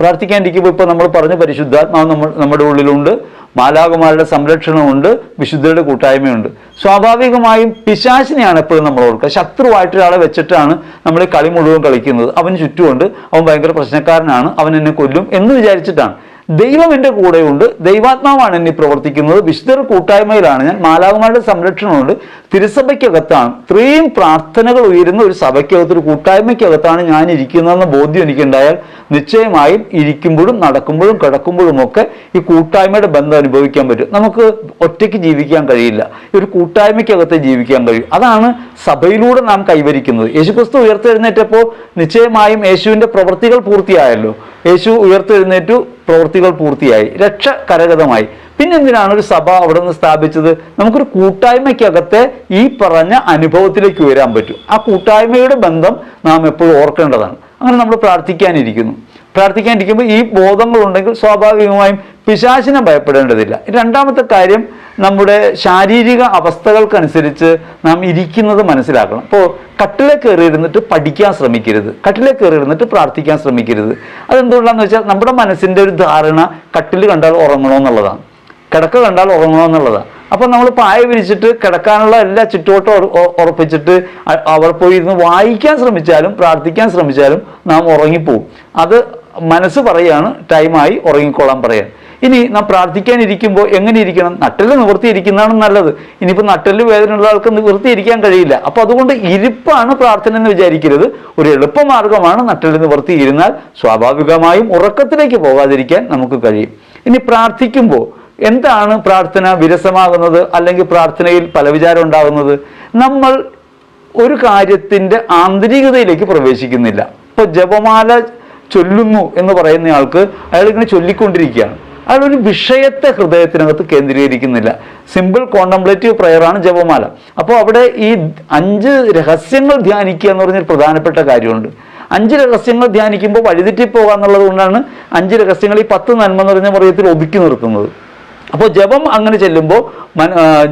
പ്രാർത്ഥിക്കാൻ ഇരിക്കുമ്പോൾ ഇപ്പോൾ നമ്മൾ പറഞ്ഞ പരിശുദ്ധാത്മാവ് നമ്മൾ നമ്മുടെ ഉള്ളിലുണ്ട്. മാലാകുമാരുടെ സംരക്ഷണമുണ്ട്. വിശുദ്ധരുടെ കൂട്ടായ്മയുണ്ട്. സ്വാഭാവികമായും പിശാചിനെയാണ് എപ്പോഴും നമ്മൾ ഓർക്കുക. ശത്രുവായിട്ട് ഒരാളെ വെച്ചിട്ടാണ് നമ്മൾ കളി മുഴുവൻ കളിക്കുന്നത്. അവന് ചുറ്റുമുണ്ട്. അവൻ ഭയങ്കര പ്രശ്നക്കാരനാണ്. അവൻ എന്നെ കൊല്ലും എന്ന് വിചാരിച്ചിട്ടാണ്. ദൈവം എന്റെ കൂടെയുണ്ട്. ദൈവാത്മാവാണ് എന്നെ പ്രവർത്തിക്കുന്നത്. വിശുദ്ധർ കൂട്ടായ്മയിലാണ് ഞാൻ. മാലാകുമാരുടെ സംരക്ഷണമുണ്ട്. തിരുസഭയ്ക്കകത്താണ്. ഇത്രയും പ്രാർത്ഥനകൾ ഉയരുന്ന ഒരു സഭയ്ക്കകത്ത് ഒരു കൂട്ടായ്മയ്ക്കകത്താണ് ഞാൻ ഇരിക്കുന്നതെന്ന ബോധ്യം എനിക്കുണ്ടായാൽ നിശ്ചയമായും ഇരിക്കുമ്പോഴും നടക്കുമ്പോഴും കിടക്കുമ്പോഴും ഒക്കെ ഈ കൂട്ടായ്മയുടെ ബന്ധം അനുഭവിക്കാൻ പറ്റും. നമുക്ക് ഒറ്റയ്ക്ക് ജീവിക്കാൻ കഴിയില്ല. ഈ ഒരു കൂട്ടായ്മയ്ക്കകത്തെ ജീവിക്കാൻ കഴിയും. അതാണ് സഭയിലൂടെ നാം കൈവരിക്കുന്നത്. യേശുക്രിസ്തു ഉയർത്തെഴുന്നേറ്റപ്പോൾ നിശ്ചയമായും യേശുവിന്റെ പ്രവൃത്തികൾ പൂർത്തിയായല്ലോ. യേശു ഉയർത്തെഴുന്നേറ്റു പ്രവൃത്തികൾ പൂർത്തിയായി രക്ഷ കരഗതമായി. പിന്നെ എന്തിനാണ് ഒരു സഭ അവിടെ നിന്ന് സ്ഥാപിച്ചത്? നമുക്കൊരു കൂട്ടായ്മയ്ക്കകത്തെ ഈ പറഞ്ഞ അനുഭവത്തിലേക്ക് ഉയരാൻ പറ്റും. ആ കൂട്ടായ്മയുടെ ബന്ധം നാം എപ്പോഴും ഓർക്കേണ്ടതാണ്. അങ്ങനെ നമ്മൾ പ്രാർത്ഥിക്കാനിരിക്കുന്നു. പ്രാർത്ഥിക്കാനിരിക്കുമ്പോൾ ഈ ബോധങ്ങളുണ്ടെങ്കിൽ സ്വാഭാവികമായും പിശാചിനെ ഭയപ്പെടേണ്ടതില്ല. രണ്ടാമത്തെ കാര്യം നമ്മുടെ ശാരീരിക അവസ്ഥകൾക്കനുസരിച്ച് നാം ഇരിക്കുന്നത് മനസ്സിലാക്കണം. ഇപ്പോൾ കട്ടിലെ കയറിയിരുന്നിട്ട് പഠിക്കാൻ ശ്രമിക്കരുത്. കട്ടിലെ കയറിയിരുന്നിട്ട് പ്രാർത്ഥിക്കാൻ ശ്രമിക്കരുത്. അതെന്തുകൊണ്ടാന്ന് വെച്ചാൽ നമ്മുടെ മനസ്സിന്റെ ഒരു ധാരണ കട്ടിൽ കണ്ടാൽ ഉറങ്ങണമെന്നുള്ളതാണ് കിടക്ക കണ്ടാൽ ഉറങ്ങണമെന്നുള്ളതാണ് അപ്പം നമ്മൾ പായ വിരിച്ചിട്ട് കിടക്കാനുള്ള എല്ലാ ചുറ്റുവട്ടം ഉറ- ഉറപ്പിച്ചിട്ട് അവർ പോയി ഇരുന്ന് വായിക്കാൻ ശ്രമിച്ചാലും പ്രാർത്ഥിക്കാൻ ശ്രമിച്ചാലും നാം ഉറങ്ങിപ്പോവും. അത് മനസ്സ് പറയാണ് ടൈമായി ഉറങ്ങിക്കോളാൻ പറയാൻ. ഇനി നാം പ്രാർത്ഥിക്കാനിരിക്കുമ്പോൾ എങ്ങനെ ഇരിക്കണം? നട്ടിൽ നിവൃത്തിയിരിക്കുന്നതാണ് നല്ലത്. ഇനിയിപ്പോൾ നട്ടിൽ വേദനയുള്ള ആൾക്ക് നിവൃത്തിയിരിക്കാൻ കഴിയില്ല. അപ്പോൾ അതുകൊണ്ട് ഇരിപ്പാണ് പ്രാർത്ഥന എന്ന് വിചാരിക്കരുത്. ഒരു എളുപ്പമാർഗമാണ് നട്ടിൽ നിവർത്തി ഇരുന്നാൽ സ്വാഭാവികമായും ഉറക്കത്തിലേക്ക് പോകാതിരിക്കാൻ നമുക്ക് കഴിയും. ഇനി പ്രാർത്ഥിക്കുമ്പോൾ എന്താണ് പ്രാർത്ഥന വിരസമാകുന്നത്? അല്ലെങ്കിൽ പ്രാർത്ഥനയിൽ പല വിചാരം ഉണ്ടാകുന്നത്? നമ്മൾ ഒരു കാര്യത്തിന്റെ ആന്തരികതയിലേക്ക് പ്രവേശിക്കുന്നില്ല. ഇപ്പോൾ ജപമാല ചൊല്ലുന്നു എന്ന് പറയുന്ന ആൾക്ക് അയാൾ ഇങ്ങനെ ചൊല്ലിക്കൊണ്ടിരിക്കുകയാണ്. അയാൾ ഒരു വിഷയത്തെ ഹൃദയത്തിനകത്ത് കേന്ദ്രീകരിക്കുന്നില്ല. സിമ്പിൾ കോണ്ടംപ്ലേറ്റീവ് പ്രയറാണ് ജപമാല. അപ്പോൾ അവിടെ ഈ അഞ്ച് രഹസ്യങ്ങൾ ധ്യാനിക്കുക എന്ന് പറഞ്ഞൊരു പ്രധാനപ്പെട്ട കാര്യമുണ്ട്. അഞ്ച് രഹസ്യങ്ങൾ ധ്യാനിക്കുമ്പോൾ വഴിതെറ്റി പോകുക എന്നുള്ളത് കൊണ്ടാണ് അഞ്ച് രഹസ്യങ്ങൾ ഈ പത്ത് നന്മ നിറഞ്ഞ മറിയത്തിൽ ഒതുക്കി നിർത്തുന്നത്. അപ്പോൾ ജപം അങ്ങനെ ചെല്ലുമ്പോൾ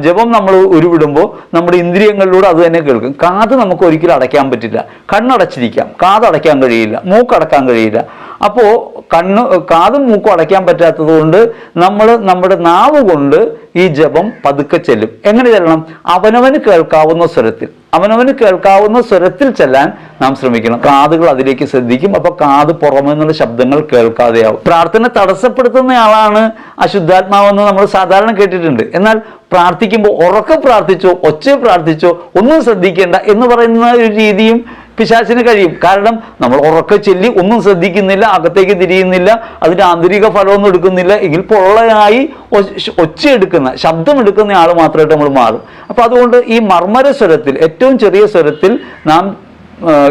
ജപം നമ്മൾ ഉരുവിടുമ്പോൾ നമ്മുടെ ഇന്ദ്രിയങ്ങളിലൂടെ അത് തന്നെ കേൾക്കും. കാത് നമുക്ക് ഒരിക്കലും അടയ്ക്കാൻ പറ്റില്ല. കണ്ണടച്ചിരിക്കാം. കാത് അടയ്ക്കാൻ കഴിയില്ല. മൂക്കടക്കാൻ കഴിയില്ല. അപ്പോൾ കണ്ണ് കാതും മൂക്കും അടയ്ക്കാൻ പറ്റാത്തത് കൊണ്ട് നമ്മൾ നമ്മുടെ നാവ് കൊണ്ട് ഈ ജപം പതുക്കെ ചെല്ലും. എങ്ങനെ ചെല്ലണം? അവനവന് കേൾക്കാവുന്ന സ്വരത്തിൽ. അവനവന് കേൾക്കാവുന്ന സ്വരത്തിൽ ചെല്ലാൻ നാം ശ്രമിക്കണം. കാതുകൾ അതിലേക്ക് ശ്രദ്ധിക്കും. അപ്പൊ കാത് പുറമെ നിന്നുള്ള ശബ്ദങ്ങൾ കേൾക്കാതെയാവും. പ്രാർത്ഥന തടസ്സപ്പെടുത്തുന്ന ആളാണ് അശുദ്ധാത്മാവെന്ന് നമ്മൾ സാധാരണ കേട്ടിട്ടുണ്ട്. എന്നാൽ പ്രാർത്ഥിക്കുമ്പോൾ ഉറക്കം പ്രാർത്ഥിച്ചോ ഒച്ച പ്രാർത്ഥിച്ചോ ഒന്നും ശ്രദ്ധിക്കേണ്ട എന്ന് പറയുന്ന ഒരു രീതിയും പിശാചിന് കഴിയും. കാരണം നമ്മൾ ഉറക്കെ ചൊല്ലി ഒന്നും ശ്രദ്ധിക്കുന്നില്ല അകത്തേക്ക് തിരിയുന്നില്ല അതിന്റെ ആന്തരിക ഫലമൊന്നും എടുക്കുന്നില്ല. എങ്കിൽ പൊള്ളയായി ഒച്ച- ഒച്ചയെടുക്കുന്ന ശബ്ദം എടുക്കുന്ന ആൾ മാത്രമായിട്ട് നമ്മൾ മാറും. അപ്പോൾ അതുകൊണ്ട് ഈ മർമ്മര സ്വരത്തിൽ ഏറ്റവും ചെറിയ സ്വരത്തിൽ നാം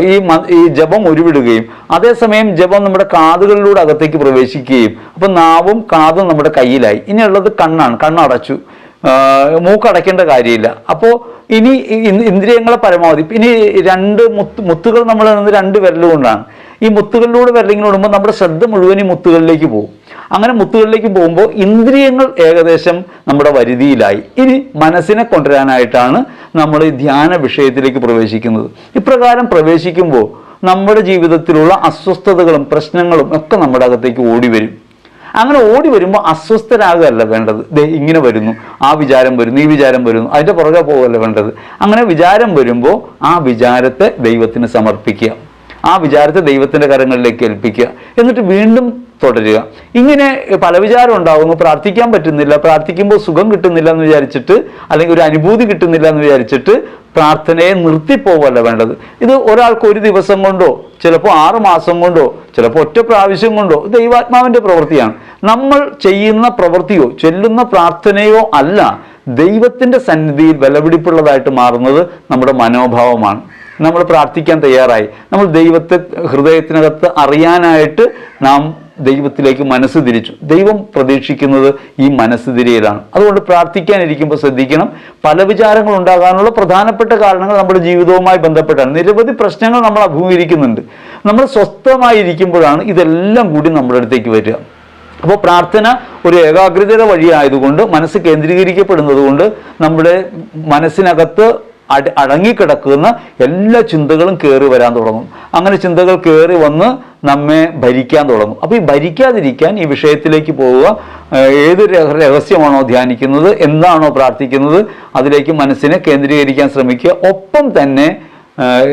ഈ ഈ ജപം ഉരുവിടുകയും അതേസമയം ജപം നമ്മുടെ കാതുകളിലൂടെ അകത്തേക്ക് പ്രവേശിക്കുകയും അപ്പം നാവും കാതും നമ്മുടെ കയ്യിലായി. ഇനിയുള്ളത് കണ്ണാണ്. കണ്ണടച്ചു. മൂക്കടയ്ക്കേണ്ട കാര്യമില്ല. അപ്പോൾ ഇനി ഇന്ദ്രിയങ്ങളെ പരമാവധി. ഇനി രണ്ട് മുത്ത് മുത്തുകൾ നമ്മൾ രണ്ട് വിരലുകൊണ്ടാണ് ഈ മുത്തുകളിലൂടെ വിരലിങ്ങനെ ഇടുമ്പോൾ നമ്മുടെ ശ്രദ്ധ മുഴുവൻ ഈ മുത്തുകളിലേക്ക് പോകും. അങ്ങനെ മുത്തുകളിലേക്ക് പോകുമ്പോൾ ഇന്ദ്രിയങ്ങൾ ഏകദേശം നമ്മുടെ വരുതിയിലായി. ഇനി മനസ്സിനെ കൊണ്ടുവരാനായിട്ടാണ് നമ്മൾ ഈ ധ്യാന വിഷയത്തിലേക്ക് പ്രവേശിക്കുന്നത്. ഇപ്രകാരം പ്രവേശിക്കുമ്പോൾ നമ്മുടെ ജീവിതത്തിലുള്ള അസ്വസ്ഥതകളും പ്രശ്നങ്ങളും ഒക്കെ നമ്മുടെ അകത്തേക്ക് ഓടി വരും. അങ്ങനെ ഓടി വരുമ്പോൾ അസ്വസ്ഥരാകുകയല്ല വേണ്ടത്. ദേ ഇങ്ങനെ വരുന്നു. ആ വിചാരം വരുന്നു ഈ വിചാരം വരുന്നു. അതിന്റെ പുറകെ പോകുകയല്ല വേണ്ടത്. അങ്ങനെ വിചാരം വരുമ്പോൾ ആ വിചാരത്തെ ദൈവത്തിന് സമർപ്പിക്കുക. ആ വിചാരത്തെ ദൈവത്തിന്റെ കരങ്ങളിലേക്ക് ഏൽപ്പിക്കുക. എന്നിട്ട് വീണ്ടും തുടരുക. ഇങ്ങനെ പല വിചാരം ഉണ്ടാകുന്നു. പ്രാർത്ഥിക്കാൻ പറ്റുന്നില്ല. പ്രാർത്ഥിക്കുമ്പോൾ സുഖം കിട്ടുന്നില്ല എന്ന് വിചാരിച്ചിട്ട് അല്ലെങ്കിൽ ഒരു അനുഭൂതി കിട്ടുന്നില്ല എന്ന് വിചാരിച്ചിട്ട് പ്രാർത്ഥനയെ നിർത്തിപ്പോവല്ല വേണ്ടത്. ഇത് ഒരാൾക്ക് ഒരു ദിവസം കൊണ്ടോ ചിലപ്പോൾ ആറ് മാസം കൊണ്ടോ ചിലപ്പോൾ ഒറ്റ പ്രാവശ്യം കൊണ്ടോ ദൈവാത്മാവിന്റെ പ്രവൃത്തിയാണ്. നമ്മൾ ചെയ്യുന്ന പ്രവൃത്തിയോ ചൊല്ലുന്ന പ്രാർത്ഥനയോ അല്ല ദൈവത്തിന്റെ സന്നിധിയിൽ വിലപിടിപ്പുള്ളതായിട്ട് മാറുന്നത് നമ്മുടെ മനോഭാവമാണ്. നമ്മൾ പ്രാർത്ഥിക്കാൻ തയ്യാറായി. നമ്മൾ ദൈവത്തെ ഹൃദയത്തിനകത്ത് അറിയാനായിട്ട് നാം ദൈവത്തിലേക്ക് മനസ്സ് തിരിച്ചു. ദൈവം പ്രതീക്ഷിക്കുന്നത് ഈ മനസ്സ് തിരിയലാണ്. അതുകൊണ്ട് പ്രാർത്ഥിക്കാനിരിക്കുമ്പോൾ ശ്രദ്ധിക്കണം. പല വിചാരങ്ങൾ ഉണ്ടാകാനുള്ള പ്രധാനപ്പെട്ട കാരണങ്ങൾ നമ്മുടെ ജീവിതവുമായി ബന്ധപ്പെട്ടാണ്. നിരവധി പ്രശ്നങ്ങൾ നമ്മൾ അഭിമുഖീകരിക്കുന്നുണ്ട്. നമ്മൾ സ്വസ്ഥമായിരിക്കുമ്പോഴാണ് ഇതെല്ലാം കൂടി നമ്മുടെ അടുത്തേക്ക് വരിക. അപ്പോൾ പ്രാർത്ഥന ഒരു ഏകാഗ്രതയുടെ വഴിയായതുകൊണ്ട് മനസ്സ് കേന്ദ്രീകരിക്കപ്പെടുന്നത് കൊണ്ട് നമ്മുടെ മനസ്സിനകത്ത് അട അടങ്ങിക്കിടക്കുന്ന എല്ലാ ചിന്തകളും കയറി വരാൻ തുടങ്ങും. അങ്ങനെ ചിന്തകൾ കയറി വന്ന് നമ്മെ ഭരിക്കാൻ തുടങ്ങും. അപ്പോൾ ഈ ഭരിക്കാതിരിക്കാൻ ഈ വിഷയത്തിലേക്ക് പോവുക ഏത് രഹസ്യമാണോ ധ്യാനിക്കുന്നത് എന്താണോ പ്രാർത്ഥിക്കുന്നത് അതിലേക്ക് മനസ്സിനെ കേന്ദ്രീകരിക്കാൻ ശ്രമിക്കുക. ഒപ്പം തന്നെ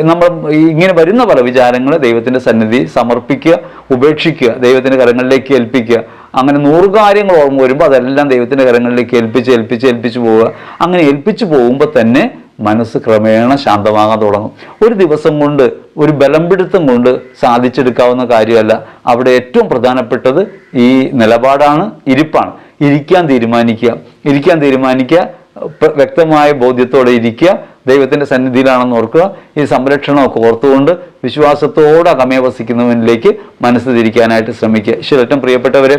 നമ്മൾ ഇങ്ങനെ വരുന്ന പല വിചാരങ്ങൾ ദൈവത്തിന്റെ സന്നിധി സമർപ്പിക്കുക ഉപേക്ഷിക്കുക ദൈവത്തിന്റെ കരങ്ങളിലേക്ക് ഏൽപ്പിക്കുക. അങ്ങനെ നൂറ് കാര്യങ്ങൾ ഓർമ്മ വരുമ്പോൾ അതെല്ലാം ദൈവത്തിന്റെ കരങ്ങളിലേക്ക് ഏൽപ്പിച്ച് ഏൽപ്പിച്ച് ഏൽപ്പിച്ച് പോവുക. അങ്ങനെ ഏൽപ്പിച്ച് പോകുമ്പോൾ തന്നെ മനസ്സ് ക്രമേണ ശാന്തമാകാൻ തുടങ്ങും. ഒരു ദിവസം കൊണ്ട് ഒരു ബലം പിടുത്തം കൊണ്ട് സാധിച്ചെടുക്കാവുന്ന കാര്യമല്ല. അവിടെ ഏറ്റവും പ്രധാനപ്പെട്ടത് ഈ നിലപാടാണ് ഇരിപ്പാണ്. ഇരിക്കാൻ തീരുമാനിക്കുക. ഇരിക്കാൻ തീരുമാനിക്കുക വ്യക്തമായ ബോധ്യത്തോടെ ഇരിക്കുക ദൈവത്തിന്റെ സന്നിധിയിലാണെന്ന് ഓർക്കുക. ഈ സംരക്ഷണമൊക്കെ ഓർത്തുകൊണ്ട് വിശ്വാസത്തോടെ അകമേ വസിക്കുന്നവനിലേക്ക് മനസ്സ് തിരിക്കാനായിട്ട് ശ്രമിക്കുക. ഈശ്വരറ്റം പ്രിയപ്പെട്ടവരെ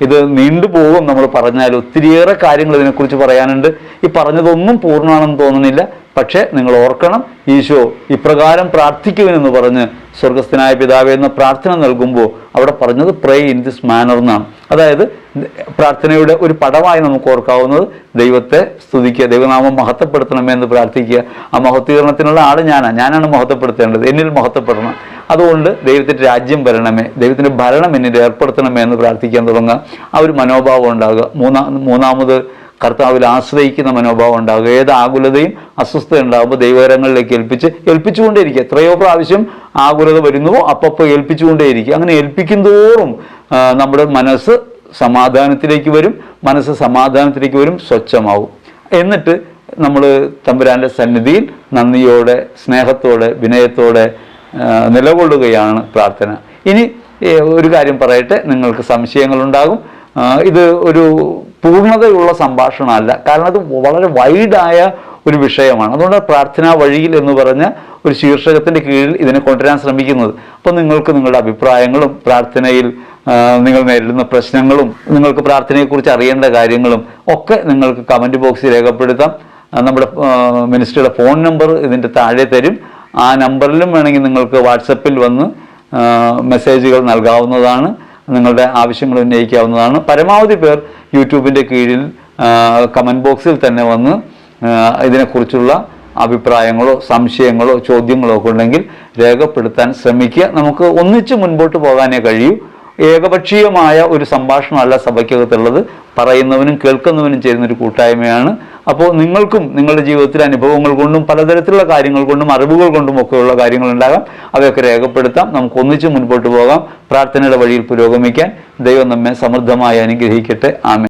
ഇത് നീണ്ടുപോകും നമ്മൾ പറഞ്ഞാൽ ഒത്തിരിയേറെ കാര്യങ്ങൾ ഇതിനെക്കുറിച്ച് പറയാനുണ്ട്. ഈ പറഞ്ഞതൊന്നും പൂർണമാണെന്ന് തോന്നുന്നില്ല. പക്ഷേ നിങ്ങൾ ഓർക്കണം ഈശോ ഇപ്രകാരം പ്രാർത്ഥിക്കുവിനെന്ന് പറഞ്ഞ് സ്വർഗസ്ഥനായ പിതാവേ എന്ന പ്രാർത്ഥന നൽകുമ്പോൾ അവിടെ പറഞ്ഞത് പ്രേ ഇൻ ദിസ് മാനർ എന്നാണ്. അതായത് പ്രാർത്ഥനയുടെ ഒരു പടമായി നമുക്ക് ഓർക്കാവുന്നത് ദൈവത്തെ സ്തുതിക്കുക ദൈവനാമം മഹത്വപ്പെടുത്തണമേ എന്ന് പ്രാർത്ഥിക്കുക. ആ മഹത്വീകരണത്തിനുള്ള ആൾ ഞാനാണ് ഞാനാണ് മഹത്വപ്പെടുത്തേണ്ടത് എന്നിൽ മഹത്വപ്പെടണം. അതുകൊണ്ട് ദൈവത്തിന്റെ രാജ്യം വരണമേ ദൈവത്തിന്റെ ഭരണം എന്നിൽ ഏർപ്പെടുത്തണമേ എന്ന് പ്രാർത്ഥിക്കാൻ തുടങ്ങുക. ആ ഒരു മനോഭാവം ഉണ്ടാകുക. മൂന്നാ മൂന്നാമത് കർത്താവിൽ ആശ്രയിക്കുന്ന മനോഭാവം ഉണ്ടാകുക ഏത് ആകുലതയും അസ്വസ്ഥത ഉണ്ടാകുമ്പോൾ ദൈവകരങ്ങളിലേക്ക് ഏൽപ്പിച്ച് ഏൽപ്പിച്ചുകൊണ്ടേയിരിക്കുക എത്രയോ പ്രാവശ്യം ആകുലത വരുന്നുവോ അപ്പപ്പോൾ ഏൽപ്പിച്ചുകൊണ്ടേയിരിക്കുക അങ്ങനെ ഏൽപ്പിക്കും തോറും നമ്മുടെ മനസ്സ് സമാധാനത്തിലേക്ക് വരും മനസ്സ് സമാധാനത്തിലേക്ക് വരും സ്വച്ഛമാവും. എന്നിട്ട് നമ്മൾ തമ്പുരാന്റെ സന്നിധിയിൽ നന്ദിയോടെ സ്നേഹത്തോടെ വിനയത്തോടെ നിലകൊള്ളുകയാണ് പ്രാർത്ഥന. ഇനി ഒരു കാര്യം പറയട്ടെ നിങ്ങൾക്ക് സംശയങ്ങളുണ്ടാകും. ഇത് ഒരു പൂർണതയുള്ള സംഭാഷണമല്ല. കാരണം അത് വളരെ വൈഡായ ഒരു വിഷയമാണ്. അതുകൊണ്ട് പ്രാർത്ഥനാ വഴിയിൽ എന്ന് പറഞ്ഞ ഒരു ശീർഷകത്തിന്റെ കീഴിൽ ഇതിനെ കൊണ്ടുവരാൻ ശ്രമിക്കുന്നത്. അപ്പോൾ നിങ്ങൾക്ക് നിങ്ങളുടെ അഭിപ്രായങ്ങളും പ്രാർത്ഥനയിൽ നിങ്ങൾ നേരിടുന്ന പ്രശ്നങ്ങളും നിങ്ങൾക്ക് പ്രാർത്ഥനയെക്കുറിച്ച് അറിയേണ്ട കാര്യങ്ങളും ഒക്കെ നിങ്ങൾക്ക് കമന്റ് ബോക്സിൽ രേഖപ്പെടുത്താം. നമ്മുടെ മിനിസ്റ്ററുടെ ഫോൺ നമ്പർ ഇതിന്റെ താഴെ തരും. ആ നമ്പറിലും വേണമെങ്കിൽ നിങ്ങൾക്ക് വാട്സപ്പിൽ വന്ന് മെസ്സേജുകൾ നൽകാവുന്നതാണ്. നിങ്ങളുടെ ആവശ്യങ്ങൾ ഉന്നയിക്കാവുന്നതാണ്. പരമാവധി പേർ യൂട്യൂബിന്റെ കീഴിൽ കമന്റ് ബോക്സിൽ തന്നെ വന്ന് ഇതിനെക്കുറിച്ചുള്ള അഭിപ്രായങ്ങളോ സംശയങ്ങളോ ചോദ്യങ്ങളോ ഒക്കെ ഉണ്ടെങ്കിൽ രേഖപ്പെടുത്താൻ ശ്രമിക്കുക. നമുക്ക് ഒന്നിച്ച് മുൻപോട്ട് പോകാനേ കഴിയൂ. ഏകപക്ഷീയമായ ഒരു സംഭാഷണമല്ല സഭയ്ക്കകത്തുള്ളത്. പറയുന്നവനും കേൾക്കുന്നവനും ചേരുന്ന ഒരു കൂട്ടായ്മയാണ്. അപ്പോൾ നിങ്ങൾക്കും നിങ്ങളുടെ ജീവിതത്തിൽ അനുഭവങ്ങൾ കൊണ്ടും പലതരത്തിലുള്ള കാര്യങ്ങൾ കൊണ്ടും അറിവുകൾ കൊണ്ടും ഒക്കെയുള്ള കാര്യങ്ങൾ ഉണ്ടാകാം അവയൊക്കെ രേഖപ്പെടുത്താം. നമുക്ക് ഒന്നിച്ച് മുൻപോട്ട് പോകാം. പ്രാർത്ഥനയുടെ വഴിയിൽ പുരോഗമിക്കാൻ ദൈവം നമ്മെ സമൃദ്ധമായി അനുഗ്രഹിക്കട്ടെ. ആമേ